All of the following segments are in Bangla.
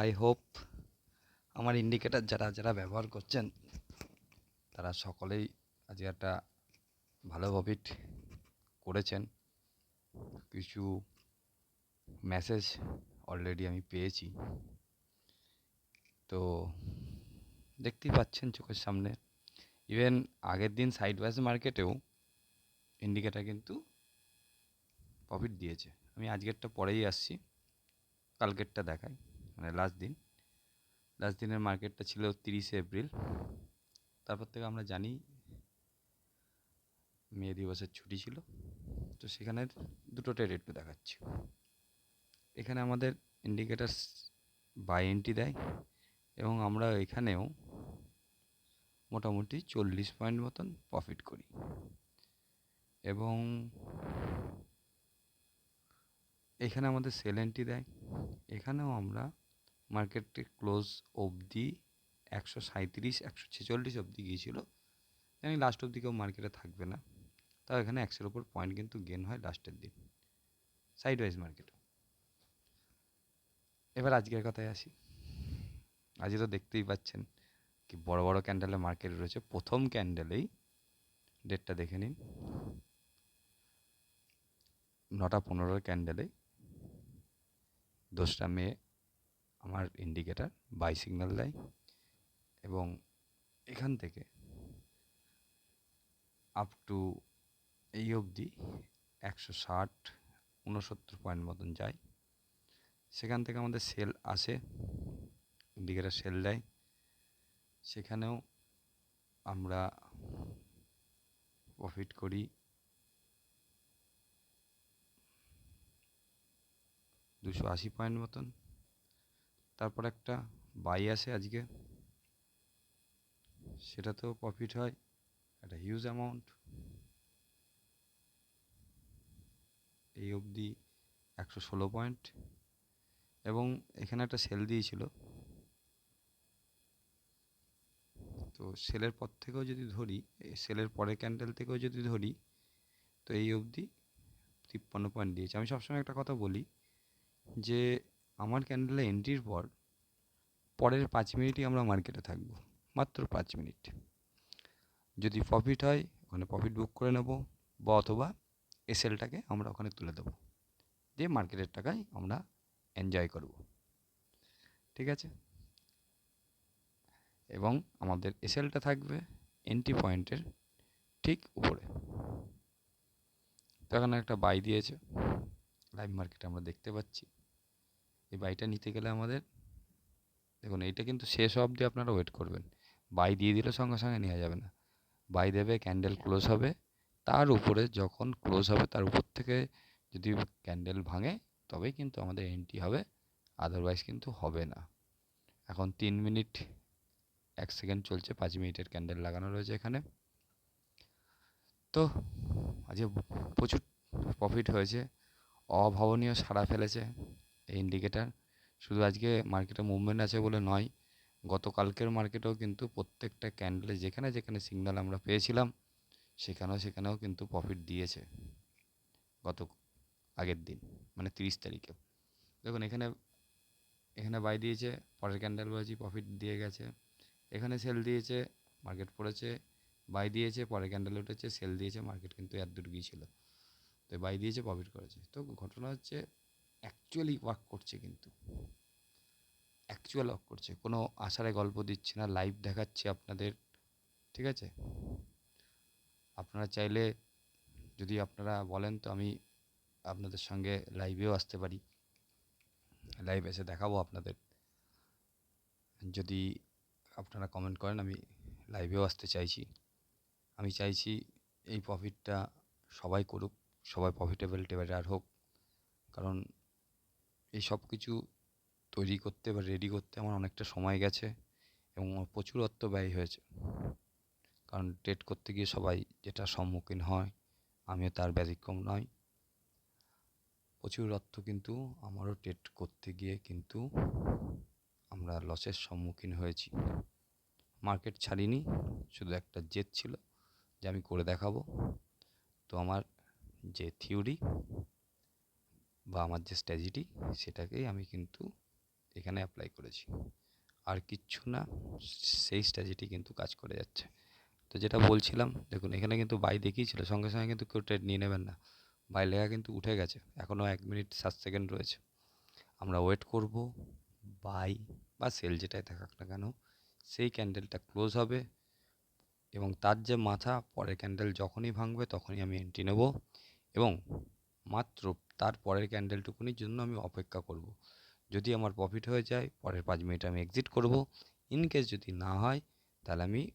আই হোপ আমার ইন্ডিকেটার যারা যারা ব্যবহার করছেন, তারা সকলেই আজকে একটা ভালো প্রফিট করেছেন। কিছু মেসেজ অলরেডি আমি পেয়েছি। তো দেখতেই পাচ্ছেন চোখের সামনে। ইভেন আগের দিন সাইড ওয়াইজ মার্কেটেও ইন্ডিকেটার কিন্তু প্রফিট দিয়েছে। আমি আজকেরটা পরেই আসছি, কালকেরটা দেখাই। মানে লাস্ট দিন। লাস্ট দিনের মার্কেটটা ছিল তিরিশে এপ্রিল। তারপর থেকে আমরা জানি মে দিবসের ছুটি ছিল। তো সেখানে দুটো ট্রেড একটু দেখাচ্ছি। এখানে আমাদের ইন্ডিকেটার বাই এন্ট্রি দেয় এবং আমরা এখানেও মোটামুটি চল্লিশ পয়েন্ট মতন প্রফিট করি। এবং এখানে আমাদের সেল এন্ট্রি দেয়। এখানেও আমরা মার্কেটে ক্লোজ অবধি একশো সাঁইত্রিশ, একশো ছেচল্লিশ অবধি গিয়েছিল। জানি লাস্ট অবধি কেউ মার্কেটে থাকবে না। তাও এখানে একশোর ওপর পয়েন্ট কিন্তু গেন হয় লাস্টের দিন। সাইড ওয়াইজ মার্কেট এবার আজকের কথায় আসি। আজকে তো দেখতেই পাচ্ছেন কি বড় বড় ক্যান্ডেলের মার্কেট রয়েছে। প্রথম ক্যান্ডেলেই ডেটটা দেখে নিন। নটা পনেরোর ক্যান্ডেলে দোসরা মে আমার ইন্ডিকেটার বাই সিগন্যাল দেয় এবং এখান থেকে আপ টু এই অবধি একশো ষাট উনসত্তর পয়েন্ট মতন যায়। সেখান থেকে আমাদের সেল আসে ইন্ডিকেটার সেল দেয়। সেখানেও আমরা প্রফিট করি। দুশো আশি পয়েন্ট মতন। তারপর একটা বাই আসে আজকে। সেটাতেও প্রফিট হয়, একটা হিউজ অ্যামাউন্ট এই অবধি একশো ষোলো পয়েন্ট এবং এখানে একটা সেল দিয়েছিল। তো সেলের পর থেকেও যদি ধরি সেলের পরের ক্যান্ডেল থেকেও যদি ধরি, তো এই অবধি তিপ্পান্ন পয়েন্ট দিয়েছে। আমি সবসময় একটা কথা বলি যে আমার ক্যান্ডেলে এন্ট্রির পর পরের পাঁচ মিনিটই আমরা মার্কেটে থাকব। মাত্র পাঁচ মিনিট যদি প্রফিট হয়, ওখানে প্রফিট বুক করে নেব বা অথবা এসএলটাকে আমরা ওখানে তুলে দেবো। দিয়ে মার্কেটের টাকায় আমরা এনজয় করব। ঠিক আছে? এবং আমাদের এসএলটা থাকবে এন্ট্রি পয়েন্টের ঠিক উপরে। তো এখানে একটা বাই দিয়েছে। লাইভ মার্কেটে আমরা দেখতে পাচ্ছি। এই বাইটা নিতে গেলে আমাদের দেখুন এইটা কিন্তু শেষ অবধি আপনারা ওয়েট করবেন। বাই দিয়ে দিলে সঙ্গে সঙ্গে নেওয়া যাবে না। বাই দেবে ক্যান্ডেল ক্লোজ হবে তার উপরে যখন ক্লোজ হবে তার উপর থেকে যদি ক্যান্ডেল ভাঙে তবেই কিন্তু আমাদের এন্ট্রি হবে আদারওয়াইজ কিন্তু হবে না। এখন তিন মিনিট এক সেকেন্ড চলছে পাঁচ মিনিটের ক্যান্ডেল লাগানো রয়েছে এখানে। তো আজকে প্রচুর প্রফিট হয়েছে অভাবনীয় সাড়া ফেলেছে। এই ইন্ডিকেটার শুধু আজকে মার্কেটে মুভমেন্ট আছে বলে নয়, গতকালকের মার্কেটেও কিন্তু প্রত্যেকটা ক্যান্ডেলে যেখানে যেখানে সিগন্যাল আমরা পেয়েছিলাম, সেখানেও সেখানেও কিন্তু প্রফিট দিয়েছে গত আগের দিন মানে তিরিশ তারিখে। দেখুন, এখানে এখানে বাই দিয়েছে, পরের ক্যান্ডেল বাজি প্রফিট দিয়ে গেছে। এখানে সেল দিয়েছে মার্কেট পড়েছে বাই দিয়েছে পরে ক্যান্ডেল উঠেছে সেল দিয়েছে মার্কেট কিন্তু এত দূর গিয়েছিল। তো বাই দিয়েছে প্রফিট করেছে। তো ঘটনা হচ্ছে অ্যাকচুয়ালি ওয়ার্ক করছে কিন্তু। অ্যাকচুয়াল ওয়ার্ক করছে। কোনো আশারে গল্প দিচ্ছে না লাইভ দেখাচ্ছে আপনাদের, ঠিক আছে? আপনারা চাইলে যদি আপনারা বলেন তো আমি আপনাদের সঙ্গে লাইভেও আসতে পারি। লাইভ এসে দেখাবো আপনাদের। যদি আপনারা কমেন্ট করেন, আমি লাইভেও আসতে চাইছি। আমি চাইছি এই প্রফিটটা সবাই করুক, সবাই প্রফিটেবল টেবারার হোক। কারণ এই সব কিছু তৈরি করতে বা রেডি করতে আমার অনেকটা সময় গেছে এবং আমার প্রচুর অর্থ ব্যয় হয়েছে। কারণ ট্রেড করতে গিয়ে সবাই যেটা সম্মুখীন হয়, আমিও তার ব্যতিক্রম নয় প্রচুর অর্থ কিন্তু আমারও ট্রেড করতে গিয়ে কিন্তু আমরা লসের সম্মুখীন হয়েছি। মার্কেট ছাড়িনি, শুধু একটা জেদ ছিল যে আমি করে দেখাবো। তো আমার যে থিওরি বা আমার যে স্ট্র্যাটেজি সেটাকেই আমি কিন্তু এখানে অ্যাপ্লাই করেছি। আর কিচ্ছু না, সেই স্ট্র্যাটেজি কিন্তু কাজ করে যাচ্ছে। তো যেটা বলছিলাম, দেখুন, এখানে কিন্তু বাই দেখিয়েছিল, সঙ্গে সঙ্গে কিন্তু কেউ ট্রেড নিয়ে নেবেন না। বাই লেখা কিন্তু উঠে গেছে, এখনও এক মিনিট সাত সেকেন্ড রয়েছে। আমরা ওয়েট করব বাই বা সেল যেটাই থাকাক না কেন, সেই ক্যান্ডেলটা ক্লোজ হবে এবং তার যে মাথা, পরের ক্যান্ডেল যখনই ভাঙবে তখনই আমি এন্ট্রি নেব এবং মাত্র তার পরের ক্যান্ডেলটুকুনির জন্য আমি অপেক্ষা করব। যদি আমার প্রফিট হয়ে যায়, পরের পাঁচ মিনিট আমি এক্সিট করব। ইন কেস যদি না হয়, তাহলে আমি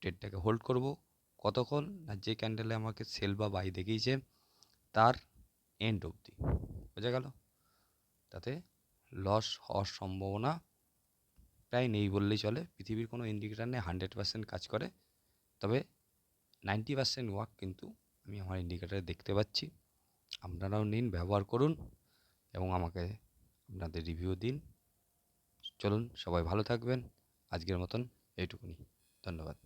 ট্রেডটাকে হোল্ড করব। কতক্ষণ? না, যে ক্যান্ডেলে আমাকে সেল বা বাই দেখিয়েছে, তার এন্ড অবধি। বোঝা গেল? তাতে লস হওয়ার সম্ভাবনা প্রায় নেই বললেই চলে। পৃথিবীর কোনো ইন্ডিকেটার নেই হান্ড্রেড পার্সেন্ট কাজ করে। তবে নাইনটি পার্সেন্ট ওয়ার্ক কিন্তু আমি আমার ইন্ডিকেটারে দেখতে পাচ্ছি। আপনারাও নিন, ব্যবহার করুন এবং আমাকে আপনাদের রিভিউ দিন। চলুন, সবাই ভালো থাকবেন। আজকের মতন এইটুকুনি। ধন্যবাদ।